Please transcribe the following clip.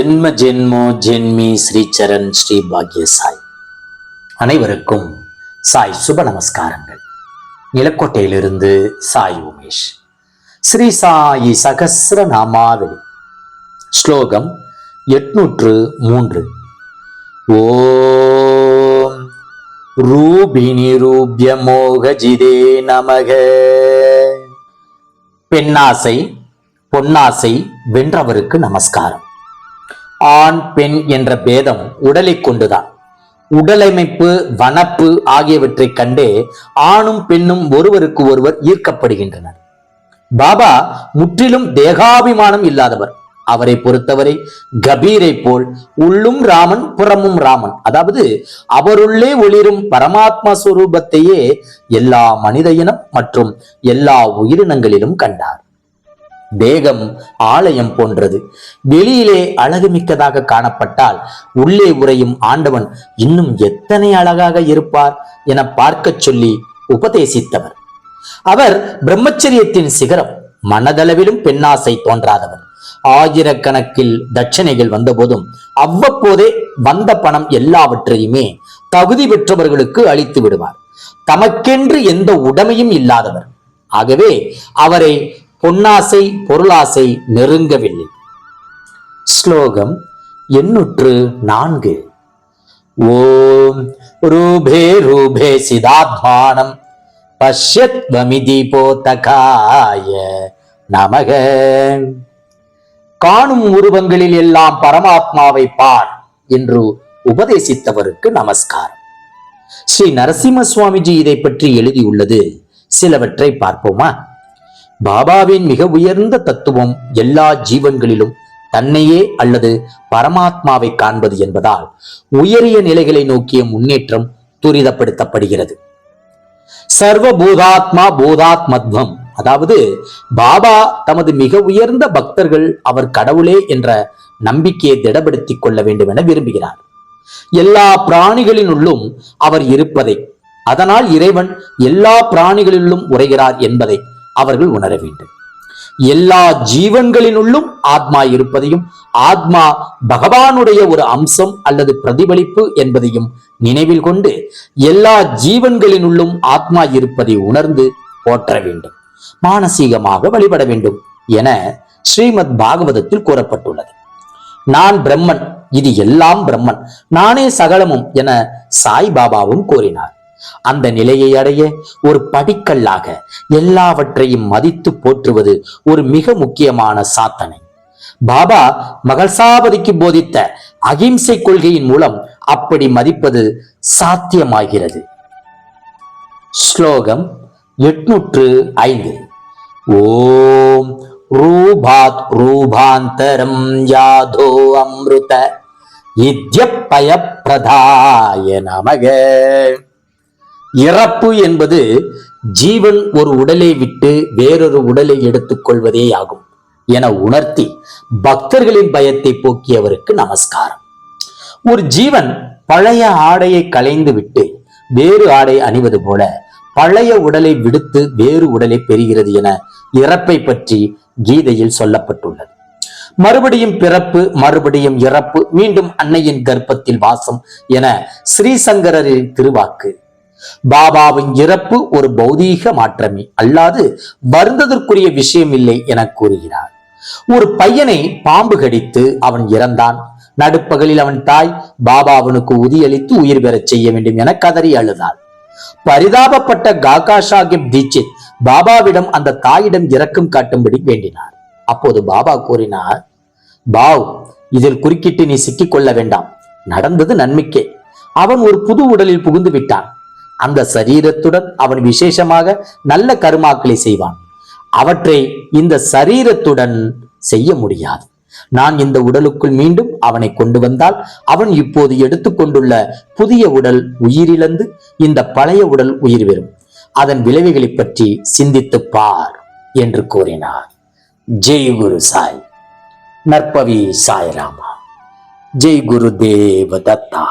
ஜென்ம ஜென்மோ ஜென்மி ஸ்ரீ சரண் ஸ்ரீ பாக்ய சாய். அனைவருக்கும் சாய் சுப நமஸ்காரங்கள். நிலக்கோட்டையிலிருந்து சாய் உமேஷ். ஸ்ரீ சாயி சகசிர நாமாவளி. ஸ்லோகம் எட்நூற்று மூன்று. ஓம் ரூபிணி ரூபிய மோகஜிதே நமக. பெண்ணாசை பொன்னாசை வென்றவருக்கு நமஸ்காரம். ஆண் பெண் என்ற பேதம் உடலை கொண்டுதான். உடலமைப்பு வனப்பு ஆகியவற்றை கண்டே ஆணும் பெண்ணும் ஒருவருக்கு ஒருவர் ஈர்க்கப்படுகின்றனர். பாபா முற்றிலும் தேகாபிமானம் இல்லாதவர். அவரை பொறுத்தவரை கபீரை போல் உள்ளும் ராமன் புறமும் ராமன். அதாவது அவருள்ளே ஒளிரும் பரமாத்மா சுரூபத்தையே எல்லா மனித இனம் மற்றும் எல்லா உயிரினங்களிலும் கண்டார். தேகம் ஆலயம் போன்றது. வெளியிலே அழகுமிக்கதாக காணப்பட்டால் உள்ளே உறையும் ஆண்டவன் இன்னும் எத்தனை அழகாக இருப்பார் என பார்க்கச் சொல்லி உபதேசித்தவர். அவர் பிரம்மச்சரியத்தின் சிகரம் மனதளவிலும் பெண்ணாசை தோன்றாதவர். ஆயிரக்கணக்கில் தட்சணைகள் வந்தபோதும் அவ்வப்போதே வந்த பணம் எல்லாவற்றையுமே தகுதி பெற்றவர்களுக்கு அளித்து விடுவார். தமக்கென்று எந்த உடமையும் இல்லாதவர். ஆகவே அவரை பொன்னாசை பொருளாசை நெருங்கவில்லை. ஸ்லோகம் எண்ணூற்று நான்கு. ஓம் ரூபே ரூபே சிதாத்மானம். பஷ்யத்வமிதி போத்தகாய நமக. காணும் உருவங்களில் எல்லாம் பரமாத்மாவை பார் என்று உபதேசித்தவருக்கு நமஸ்காரம். ஸ்ரீ நரசிம்ம சுவாமிஜி இதை பற்றி எழுதியுள்ளது. சிலவற்றை பார்ப்போமா? பாபாவின் மிக உயர்ந்த தத்துவம் எல்லா ஜீவன்களிலும் தன்னையே அல்லது பரமாத்மாவை காண்பது என்பதால் உயரிய நிலைகளை நோக்கிய முன்னேற்றம் துரிதப்படுத்தப்படுகிறது. சர்வ பூதாத்மா பூதாத்மத்வம். அதாவது பாபா தமது மிக உயர்ந்த பக்தர்கள் அவர் கடவுளே என்ற நம்பிக்கையை திடப்படுத்திக் கொள்ள வேண்டும் என விரும்புகிறார். எல்லா பிராணிகளினுள்ளும் அவர் இருப்பதை அதனால் இறைவன் எல்லா பிராணிகளிலும் உரைகிறார் என்பதை அவர்கள் உணர வேண்டும். எல்லா ஜீவன்களினுள்ளும் ஆத்மா இருப்பதையும் ஆத்மா பகவானுடைய ஒரு அம்சம் அல்லது பிரதிபலிப்பு என்பதையும் நினைவில் கொண்டு எல்லா ஜீவன்களினுள்ளும் ஆத்மா இருப்பதை உணர்ந்து போற்ற வேண்டும். மானசீகமாக வழிபட வேண்டும் என ஸ்ரீமத் பாகவதத்தில் கூறப்பட்டுள்ளது. நான் பிரம்மன் இது எல்லாம் பிரம்மன். நானே சகலமும் என சாய் பாபாவும் கூறினார். அந்த நிலையை அடைய ஒரு படிக்கல்லாக எல்லாவற்றையும் மதித்து போற்றுவது ஒரு மிக முக்கியமான சாத்தனை. பாபா மகள்சாபதிக்கு போதித்த அகிம்சை கொள்கையின் மூலம் அப்படி மதிப்பது சாத்தியமாகிறது. ஸ்லோகம் எட்நூற்று ஐந்து. ஓம் ரூபாத் ரூபாந்தரம் யாதோ அம்ருத இத்யப்பய பிரதாய நமக. இறப்பு என்பது ஜீவன் ஒரு உடலை விட்டு வேறொரு உடலை எடுத்துக்கொள்வதே ஆகும் என உணர்த்தி பக்தர்களின் பயத்தை போக்கியவருக்கு நமஸ்காரம். ஒரு ஜீவன் பழைய ஆடையை களைந்து விட்டு வேறு ஆடை அணிவது போல பழைய உடலை விடுத்து வேறு உடலை பெறுகிறது என இறப்பை பற்றி கீதையில் சொல்லப்பட்டுள்ளது. மறுபடியும் பிறப்பு மறுபடியும் இறப்பு மீண்டும் அன்னையின் கர்ப்பத்தில் வாசம் என ஸ்ரீசங்கரின் திருவாக்கு பாபாவின் இறப்பு ஒரு பௌதீக மாற்றமே அல்லாது வருந்ததற்குரிய விஷயம் இல்லை என கூறுகிறார். ஒரு பையனை பாம்பு கடித்து அவன் இறந்தான். நடுப்பகலில் அவன் தாய் பாபா அவனுக்கு உதியளித்து உயிர் பெறச் செய்ய வேண்டும் என கதறி அழுதாள். பரிதாபப்பட்ட காகா சாஹிப் தீட்சித் பாபாவிடம் அந்த தாயிடம் இரக்கம் காட்டும்படி வேண்டினார். அப்போது பாபா கூறினார் பாவ் இதில் குறுக்கிட்டு நீ சிக்கிக் கொள்ள வேண்டாம். நடந்தது நன்மைக்கே. அவன் ஒரு புது உடலில் புகுந்து விட்டான். அந்த சரீரத்துடன் அவன் விசேஷமாக நல்ல கருமாக்களை செய்வான். அவற்றை இந்த சரீரத்துடன் செய்ய முடியாது. நான் இந்த உடலுக்குள் மீண்டும் அவனை கொண்டு வந்தால் அவன் இப்போது எடுத்துக்கொண்டுள்ள புதிய உடல் உயிரிழந்து இந்த பழைய உடல் உயிர் பெறும். அதன் விளைவுகளை பற்றி சிந்தித்து பார் என்று கூறினார். ஜெய் குரு சாய். நற்பவி சாய்ராமா. ஜெய் குரு தேவ தத்தா.